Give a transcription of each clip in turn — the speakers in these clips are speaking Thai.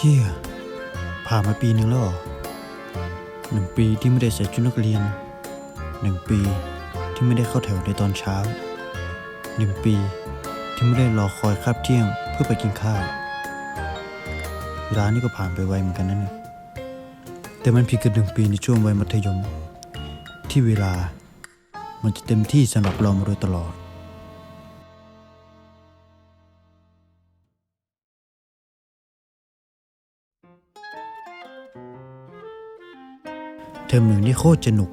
เชี่ยผ่านมาปีหนึ่งแล้วหรอหนึ่งปีที่ไม่ได้ใส่ชุดนักเรียนหนึ่งปีที่ไม่ได้เข้าแถวในตอนเช้าหนึ่งปีที่ไม่ได้รอคอยคาบเที่ยงเพื่อไปกินข้าวเวลานี่ก็ผ่านไปไวเหมือนกันนะเนี่ยแต่มันเพียงแค่หนึ่งปีในช่วงวัยมัธยม ที่เวลามันจะเต็มที่สำหรับเรามาโดยตลอด เทอมหนึ่งนี่โคตรจะหนุก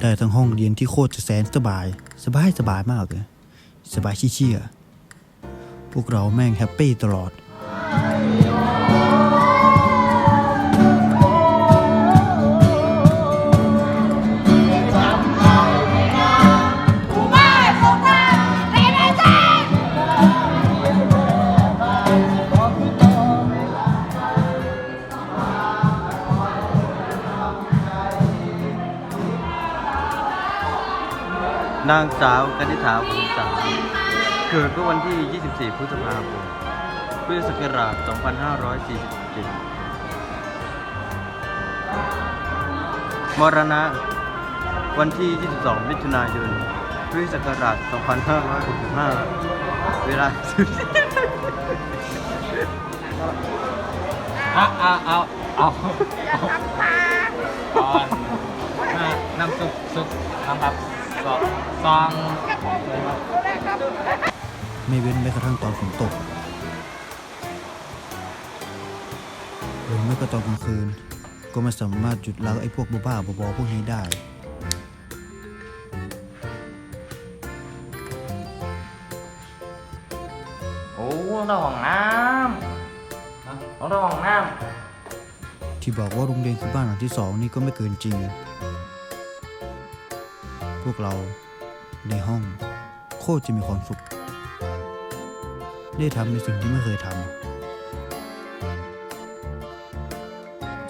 ได้ทั้งห้องเรียนที่โคตรจะแสนสบาย สบายสบายมากเลย สบายเชี่ยๆพวกเราแม่งแฮปปี้ตลอด นางสาวกนิษฐาผลสาเกิดเมื่อวันที่ 24 พฤษภาคม พุทธศักราช 2547 มรณะ วันที่ 22 มิถุนายน พุทธศักราช 2565 เวลาเอาเอาเอาเอาน้ำซุปซุปน้ำแบบ องซอง ไม่เว้นแม้กระทั่งตอนฝนตกหรือแม้กระตอนกลางคืน ก็ไม่สามารถหยุดล้างไอ้พวกบ้าๆบอๆพวกนี้ได้ โอ้ต้องห้องน้ำต้องห้องน้ที่บอกว่าโรงเรียนคือบ้านหลังที่สองนี่ก็ไม่เกินจริง พวกเรา ในห้อง โคตรจะมีความสุข ได้ทำในสิ่งที่ไม่เคยทำ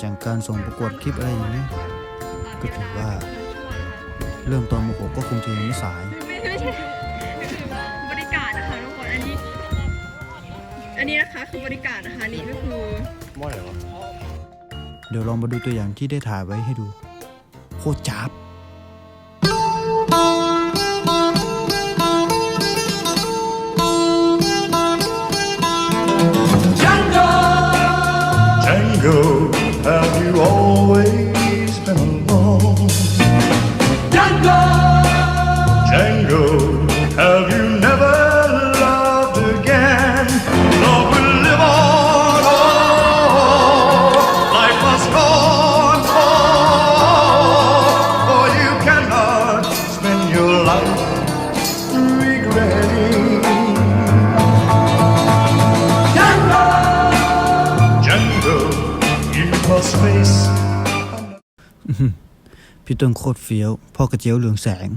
จากการส่งประกวดคลิปอะไรอย่างนี้ก็ถือว่า เริ่มตอนมหกก็คงจะยังไม่สายไม่ไม่ใช่คือบริการนะคะทุกคนอันนี้ อันนี้นะคะคือบริการนะคะอันนี่ก็คือเดี๋ยวลองมาดูตัวอย่างที่ได้ถ่ายไว้ให้ดู โคตรจับ go. พี่ต้นโคตรเฟี้ยว พ่อกระเจียวเหลืองแสง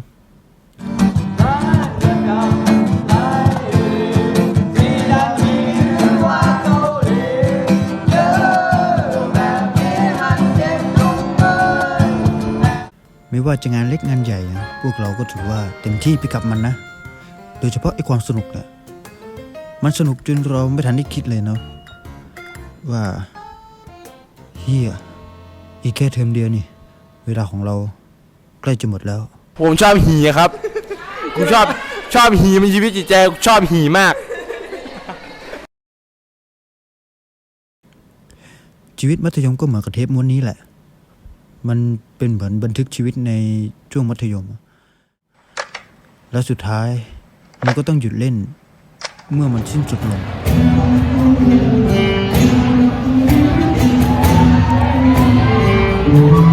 ไม่ว่าจะงานเล็กงานใหญ่ พวกเราก็ถือว่าเต็มที่ไปกับมันนะ โดยเฉพาะไอ้ความสนุกแหละมันสนุกจนเราไม่ทันได้คิดเลยเนาะว่าเฮียอีกแค่เทอมเดียวนี่ เวลาของเราใกล้จะหมดแล้ว ผมชอบหีครับ กูชอบชอบหีมันชีวิตจิตใจกูชอบหีมาก ชีวิตมัธยมก็เหมือนกับเทปม้วนนี้แหละ มันเป็นเหมือนบันทึกชีวิตในช่วงมัธยม แล้วสุดท้าย มันก็ต้องหยุดเล่น เมื่อมันสิ้นสุดลง Django,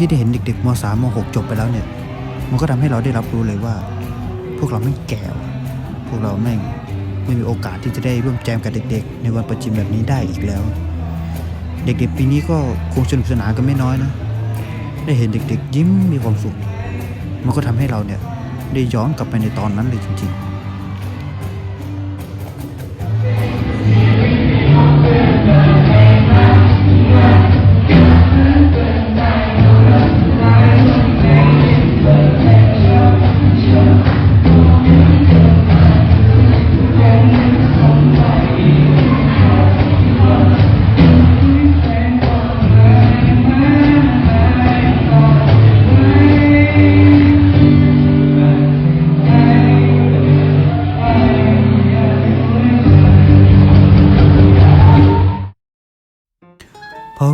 ที่ได้เห็นเด็กๆม 3 ม 6 จบไปแล้วเนี่ย มันก็ทำให้เราได้รับรู้เลยว่า พวกเราไม่แก่ว่ะพวกเราแม่งไม่มีโอกาสที่จะได้ร่วมแจมกับเด็ก ๆ ในวันประจิมแบบนี้ได้อีกแล้ว เด็กๆปีนี้ก็คงสนุกสนานกันไม่น้อยนะ ได้เห็นเด็ก ๆ ยิ้มมีความสุข มันก็ทำให้เราเนี่ยได้ย้อนกลับไปในตอนนั้นเลยจริง ๆ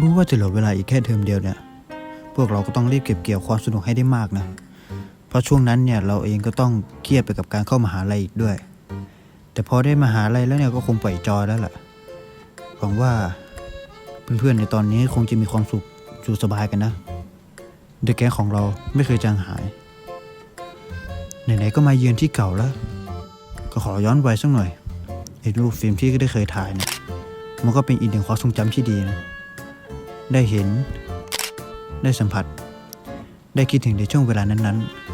รู้ว่าจะเหลือเวลาอีกแค่เทอมเดียวเนี่ย พวกเราก็ต้องรีบเก็บเกี่ยวความสนุกให้ได้มากนะ เพราะช่วงนั้นเนี่ยเราเองก็ต้องเครียดไปกับการเข้ามหาลัยอีกด้วย แต่พอได้มหาลัยแล้วเนี่ยก็คงปล่อยจอยแล้วล่ะ หวังว่าเพื่อนๆในตอนนี้คงจะมีความสุขอยู่สบายกันนะเด็กแก๊งของเราไม่เคยจางหาย ไหนๆก็มาเยือนที่เก่าแล้ว ก็ขอย้อนวัยสักหน่อยไอ้รูปฟิล์มที่ได้เคยถ่ายเนี่ยมันก็เป็นอีกหนึ่งความทรงจำที่ดีนะ ได้เห็น ได้สัมผัส ได้คิดถึงในช่วงเวลานั้นๆ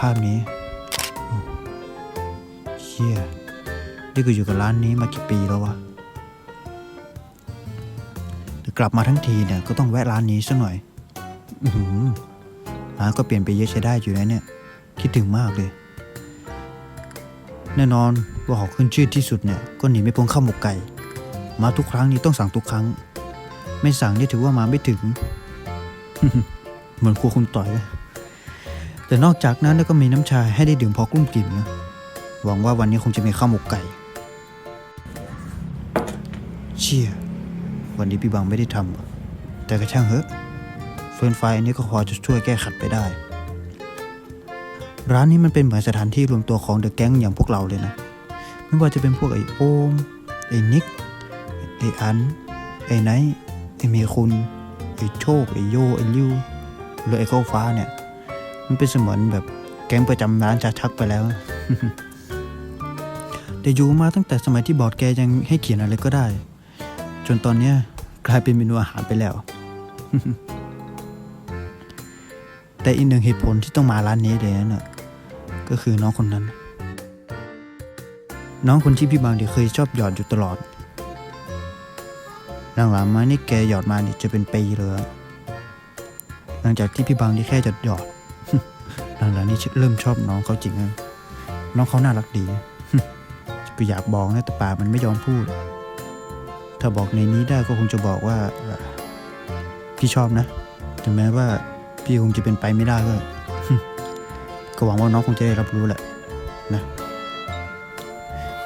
ภาพนี้เชี่ยนี่ก็อยู่กับร้านนี้มากี่ปีแล้ววะกลับมาทั้งทีเนี่ยก็ต้องแวะร้านนี้สักหน่อย อืร้านก็เปลี่ยนไปเยอะใช้ได้อยู่นะเนี่ย คิดถึงมากเลย แน่นอนว่าหอขึ้นชื่อที่สุดเนี่ยก็หนีไม่พ้นข้าวหมกไก่ มาทุกครั้งนี้ต้องสั่งทุกครั้ง ไม่สั่งนี่ถือว่ามาไม่ถึง เหมือนครัวคุณต่อยเลย แต่นอกจากนั้นก็มีน้ำชาให้ได้ดื่มพอกลุ้มกลิ่นนะหวังว่าวันนี้คงจะมีข้าวหมกไก่ เชี่ย วันนี้พี่บังไม่ได้ทำแต่ก็ช่างเหอะเฟิร์นไฟอันนี้ก็พอจะช่วยแก้ขัดไปได้ ร้านนี้มันเป็นเหมือนสถานที่รวมตัวของเดอะแก๊งอย่างพวกเราเลยนะ ไม่ว่าจะเป็นพวกไอโอมไอนิกไออันไอไนท์ไอเมคุณไอโชคไอโยไอลิวหรือไอเข้าฟ้าเนี่ย มันเป็นเสมือนแบบแก๊งประจำร้านชาชักไปแล้ว แต่อยู่มาตั้งแต่สมัยที่บอร์ดแกยังให้เขียนอะไรก็ได้ จนตอนเนี้ยกลายเป็นเมนูอาหารไปแล้ว แต่อีกหนึ่งเหตุผลที่ต้องมาร้านนี้เลยนั่ะก็คือน้องคนนั้น น้องคนที่พี่บางที่เคยชอบหยอดอยู่ตลอดหลังๆมานี่แกหยอดมานี่จะเป็นปีเลยหลังจากที่พี่บางที่แค่หยอดหยอด หลังๆนี่เริ่มชอบน้องเขาจริงนะน้องเขาน่ารักดีจะไปอยากบอกนะแต่ปากมันไม่ยอมพูด ถ้าบอกในนี้ได้ก็คงจะบอกว่า พี่ชอบนะถึงแม้ว่าพี่คงจะเป็นไปไม่ได้ก็ก็หวังว่าน้องคงจะได้รับรู้แหละนะ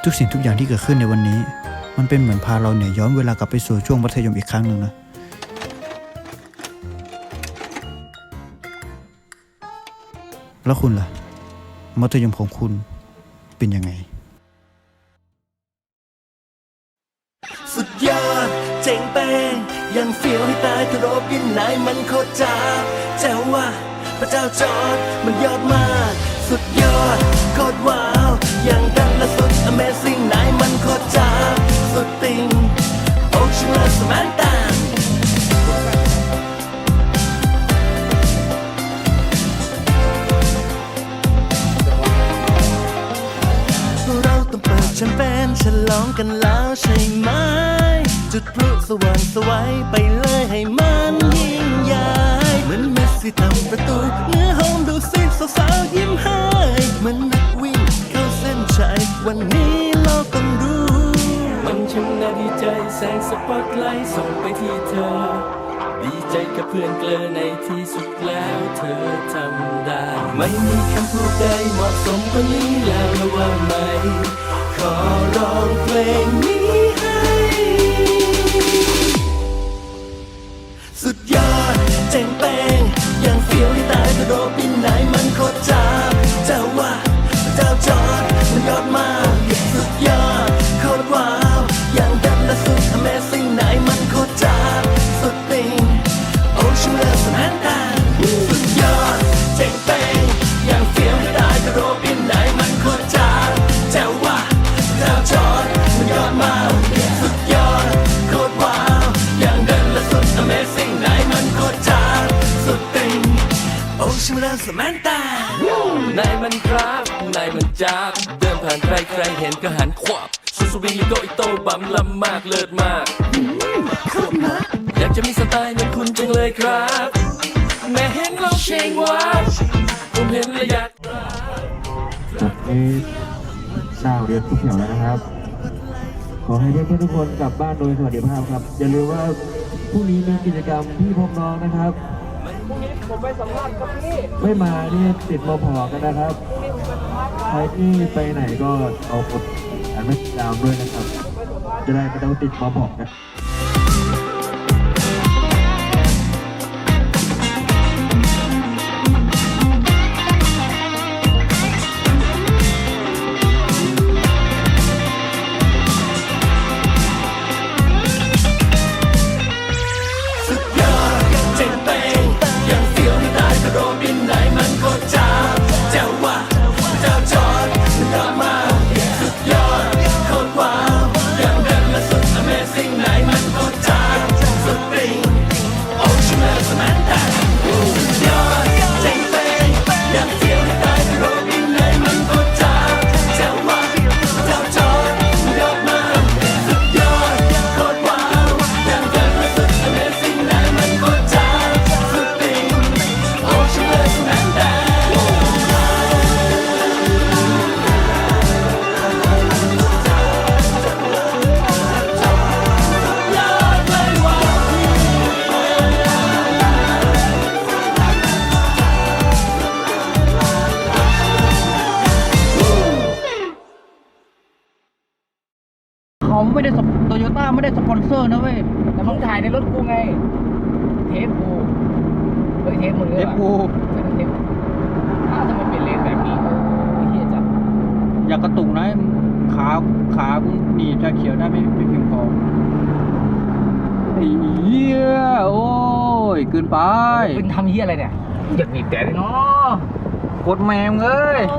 ทุกสิ่งทุกอย่างที่เกิดขึ้นในวันนี้ มันเป็นเหมือนพาเราเนี่ยย้อนเวลากลับไปสู่ช่วงมัธยมอีกครั้งหนึ่งนะ แล้วคุณล่ะ มัธยมของคุณเป็นยังไง สุดยอด เจ๋งเป้งยังเฟียวให้ตายทรบยินไหนมันโคตรจ้าแจ๋วว่ะพระเจ้าจอดมันยอดมาก สุดยอดโคตรว้าวย่างกันและสุด Amazing ไหนมันโคตรจ้าสุดติงโอชิลสมันตา ลองกันแล้วใช่ไหม จุดพลุสว่างสวัยไปเลยให้มันยิ่งใหญ่เหมือนเมสซี่ทำประตู เนื้อหอมดูสิสาวๆยิ้มให้เหมือนนักวิ่งเข้าเส้นชัยวันนี้โลกต้องรู้ มันช่างน่าดีใจแสงสปอตไลท์ส่งไปที่เธอ ดีใจกับเพื่อนเกลอในที่สุดแล้วเธอทำได้ ไม่มีคำพูดใดเหมาะสมกว่านี้แล้วนะว่าไหม ขอร้ งเลยครับ แม่เห็นเราเชงว่าผมเห็นและอยากครับนี่เช้าเรียนทุกแถวแล้วนะครับ ขอให้เพื่อนๆทุกคนกลับบ้านโดยสวัสดิภาพครับ อย่าลืมว่าพรุ่งนี้มีกิจกรรมพี่พบน้องนะครับพรุ่งนี้ผมไปสัมภาษณ์ครับพี่ไม่มานี่ติดมพอกันนะครับใครที่ไปไหนก็เอากดอันไม่ตามด้วยนะครับ จะได้ไม่ต้องติดมพอกัน ไม่ได้โตโยต้าไม่ได้สปอนเซอร์นะเว้ยแต่มึงถ่ายในรถกูไง เทปกูเฮ้ยเทปมึงเทปกูเทปอ้าวทำไมเป็นเลนแบบนี้เออเฮียจังอย่ากระตุกนะขาขากูหนีบชาเขียวได้ไม่ไม่เพียงพอไอ้เหี้ยโอ้ยเกินไปเป็นทำเฮียอะไรเนี่ยอยากบีบแต่เลยเนาะโคตรแมงเอ้ยโอ้